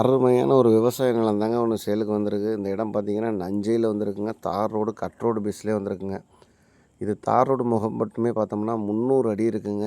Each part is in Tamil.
அருமையான ஒரு விவசாய நிலம் தாங்க ஒன்று சேலுக்கு வந்திருக்கு. இந்த இடம் பார்த்தீங்கன்னா நஞ்சையில் வந்திருக்குங்க. தார் ரோடு கட் ரோடு பேஸ்லேயே வந்திருக்குங்க. இது தார் ரோடு முகம் மட்டுமே பார்த்தோம்னா முந்நூறு அடி இருக்குங்க.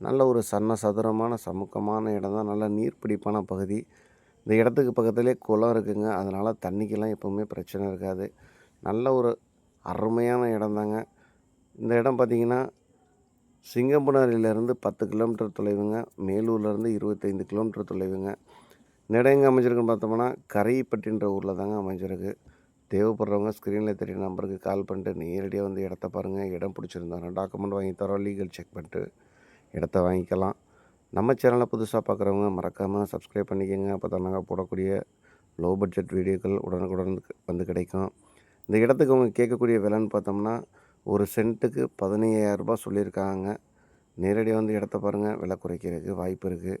நல்ல ஒரு சன்ன சதுரமான சமுக்கமான இடம் தான். நல்ல நீர்ப்பிடிப்பான பகுதி. இந்த இடத்துக்கு பக்கத்துலேயே குளம் இருக்குங்க. அதனால் தண்ணிக்கெல்லாம் எப்போவுமே பிரச்சனை இருக்காது. நல்ல ஒரு அருமையான இடம் தாங்க. இந்த இடம் பார்த்திங்கன்னா சிங்கம்புணரியிலேருந்து பத்து கிலோமீட்டர் தொலைவுங்க. மேலூர்லேருந்து இருபத்தைந்து கிலோமீட்டர் தொலைவுங்க. இந்த இடம் எங்கே அமைஞ்சிருக்குன்னு பார்த்தோம்னா கரைப்பட்டின்ற ஊரில் தாங்க அமைஞ்சிருக்கு. தேவைப்படுறவங்க ஸ்க்ரீனில் தெரிய நம்பருக்கு கால் பண்ணிட்டு நேரடியாக வந்து இடத்த பாருங்கள் இடம் பிடிச்சிருந்தாங்க டாக்குமெண்ட் வாங்கி தரோம் லீகல் செக் பண்ணிட்டு இடத்த வாங்கிக்கலாம். நம்ம சேனலை புதுசாக பார்க்குறவங்க மறக்காமல் சப்ஸ்கிரைப் பண்ணிக்கோங்க. அப்போ தான் நாங்கள் போடக்கூடிய லோ பட்ஜெட் வீடியோக்கள் உடனுக்குடன் வந்து கிடைக்கும். இந்த இடத்துக்கு அவங்க கேட்கக்கூடிய விலைன்னு பார்த்தோம்னா ஒரு சென்ட்டுக்கு பதினையாயிரரூபா சொல்லியிருக்காங்க. நேரடியாக வந்து இடத்த பாருங்கள் விலை குறைக்கிறதுக்கு வாய்ப்பு இருக்குது